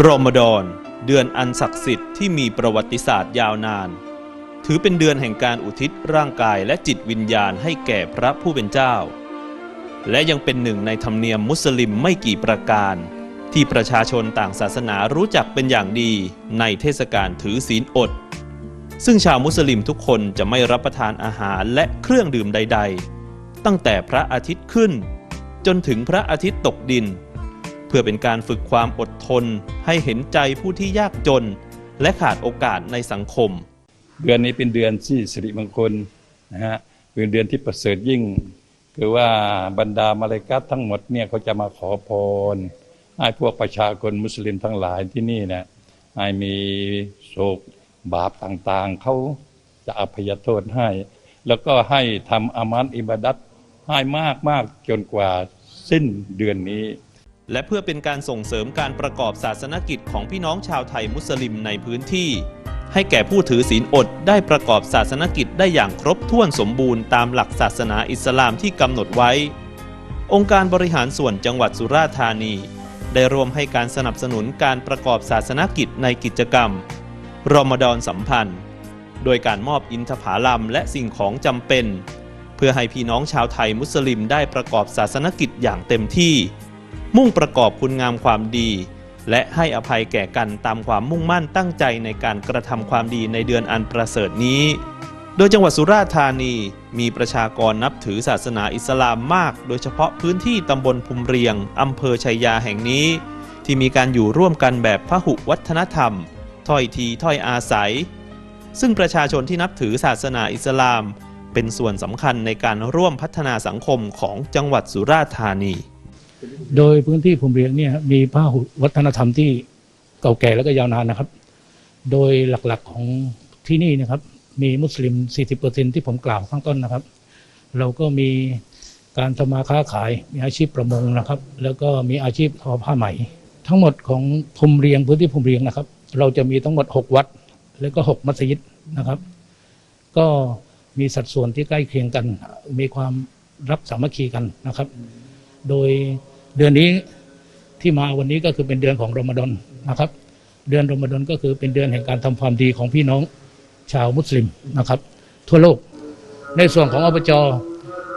รอมฎอนเดือนอันศักดิ์สิทธิ์ที่มีประวัติศาสตร์ยาวนาน ถือเป็นเดือนแห่งการอุทิศร่างกายและจิตวิญญาณให้แก่พระผู้เป็นเจ้า และยังเป็นหนึ่งในธรรมเนียมมุสลิมไม่กี่ประการ ที่ประชาชนต่างศาสนารู้จักเป็นอย่างดีในเทศกาลถือศีลอด ซึ่งชาวมุสลิมทุกคนจะไม่รับประทานอาหารและเครื่องดื่มใด ๆ ตั้งแต่พระอาทิตย์ขึ้น จนถึงพระอาทิตย์ตกดิน พื่อเป็นการฝึกความอดทน ให้เห็นใจผู้ที่ยากจน และขาดโอกาสในสังคม เดือนนี้เป็นเดือนที่สิริมงคลนะฮะเป็นเดือนที่ประเสริฐยิ่ง คือว่าบรรดามาเลกัตทั้งหมดเนี่ยเขาจะมาขอพรให้พวกประชาชนมุสลิมทั้งหลายที่นี่นะให้มีโศกบาปต่างๆ เขาจะอภัยโทษให้ แล้วก็ให้ทำอามันอิบาดัตให้มากๆจนกว่าสิ้นเดือนนี้ และเพื่อเป็นการส่งเสริมการประกอบศาสนกิจของพี่น้องชาวไทยมุสลิมในพื้นที่ ให้แก่ผู้ถือศีลอดได้ประกอบศาสนกิจได้อย่างครบถ้วนสมบูรณ์ตามหลักศาสนาอิสลามที่กำหนดไว้ องค์การบริหารส่วนจังหวัดสุราษฎร์ธานี ได้รวมให้การสนับสนุนการประกอบศาสนกิจในกิจกรรม รอมฎอนสัมพันธ์ โดยการมอบอินทผาลัมและสิ่งของจำเป็น เพื่อให้พี่น้องชาวไทยมุสลิมได้ประกอบศาสนกิจอย่างเต็มที่ มุ่งประกอบคุณงามความดี และให้อภัยแก่กันตามความมุ่งมั่นตั้งใจในการกระทำความดีในเดือนอันประเสริฐนี้ โดยจังหวัดสุราษฎร์ธานีมีประชากรนับถือศาสนาอิสลามมาก โดยเฉพาะพื้นที่ตำบลภูมิเรียงอำเภอชัยยาแห่งนี้ ที่มีการอยู่ร่วมกันแบบพหุวัฒนธรรมถ้อยทีถ้อยอาศัย ซึ่งประชาชนที่นับถือศาสนาอิสลาม เป็นส่วนสำคัญในการร่วมพัฒนาสังคมของจังหวัดสุราษฎร์ธานี โดยพื้นที่ภูมิเรียงเนี่ยมีพหุวัฒนธรรมที่เก่าแก่แล้วก็ยาวนานนะครับ โดยหลักๆของที่นี่นะครับ มีมุสลิม 40%ที่ผมกล่าวข้างต้นนะครับ เราก็มีการทำมาค้าขาย มีอาชีพประมงนะครับ แล้วก็มีอาชีพทอผ้าไหม ทั้งหมดของภูมิเรียงพื้นที่ภูมิเรียงนะครับ เราจะมีทั้งหมด 6 วัด แล้วก็ 6 มัสยิดนะครับ ก็มีสัดส่วนที่ใกล้เคียงกัน มีความรักสามัคคีกันนะครับ โดย เดือนนี้ที่มาวันนี้ก็คือเป็นเดือนของรอมฎอนนะครับ เดือนรอมฎอนก็คือเป็นเดือนแห่งการทำความดีของพี่น้องชาวมุสลิมนะครับ ทั่วโลก ในส่วนของอบจ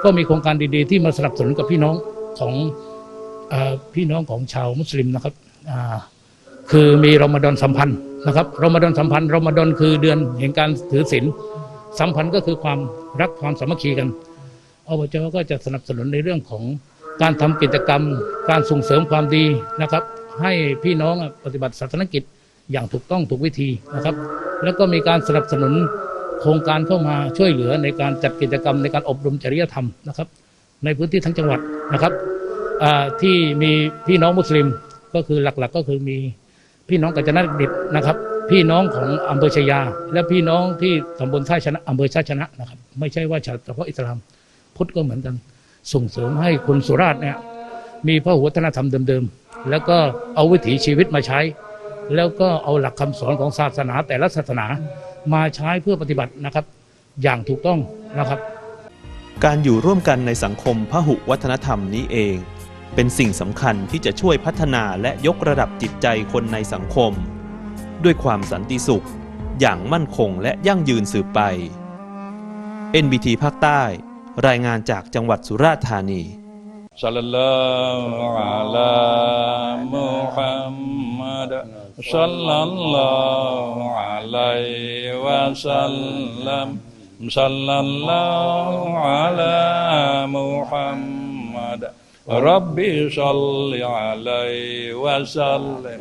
ก็มีโครงการดีๆ ที่มาสนับสนุนกับพี่น้องของอพี่น้องของชาวมุสลิมนะครับคือมีรอมฎอนสัมพันธ์นะครับรอมฎอนสัมพันธ์รอมฎอนคือเดือนแห่งการถือศีลสัมพันธ์ก็คือความรักความสามัคคีกันอบจก็จะสนับสนุนในเรื่องของ การทำกิจกรรม การส่งเสริมความดีนะครับ ให้พี่น้องปฏิบัติศาสนกิจอย่างถูกต้องถูกวิธีนะครับ แล้วก็มีการสนับสนุนโครงการเข้ามาช่วยเหลือในการจัดกิจกรรมในการอบรมจริยธรรมนะครับ ในพื้นที่ทั้งจังหวัดนะครับที่มีพี่น้องมุสลิมก็คือหลักๆ ก็คือมีพี่น้องกัญจนาดิตนะครับพี่น้องของอำเภอชยา และพี่น้องที่ตำบลท่าชนะอำเภอท่าชนะนะครับ ไม่ใช่ว่าเฉพาะอิสลาม พุทธก็เหมือนกัน ส่งเสริมให้คนสุราษฎร์เนี่ยมีพระวัฒนธรรมเดิมๆ แล้วก็เอาวิถีชีวิตมาใช้ แล้วก็เอาหลักคำสอนของศาสนาแต่ละศาสนามาใช้เพื่อปฏิบัตินะครับ อย่างถูกต้องนะครับ การอยู่ร่วมกันในสังคมพหุวัฒนธรรมนี้เอง เป็นสิ่งสำคัญที่จะช่วยพัฒนาและยกระดับจิตใจคนในสังคม ด้วยความสันติสุข อย่างมั่นคงและยั่งยืนสืบไป NBT ภาคใต้ รายงานจากจังหวัดสุราษฎร์ธานี صلى الله على محمد صلى الله عليه وسلم صلى الله على محمد ربي صل عليه وسلم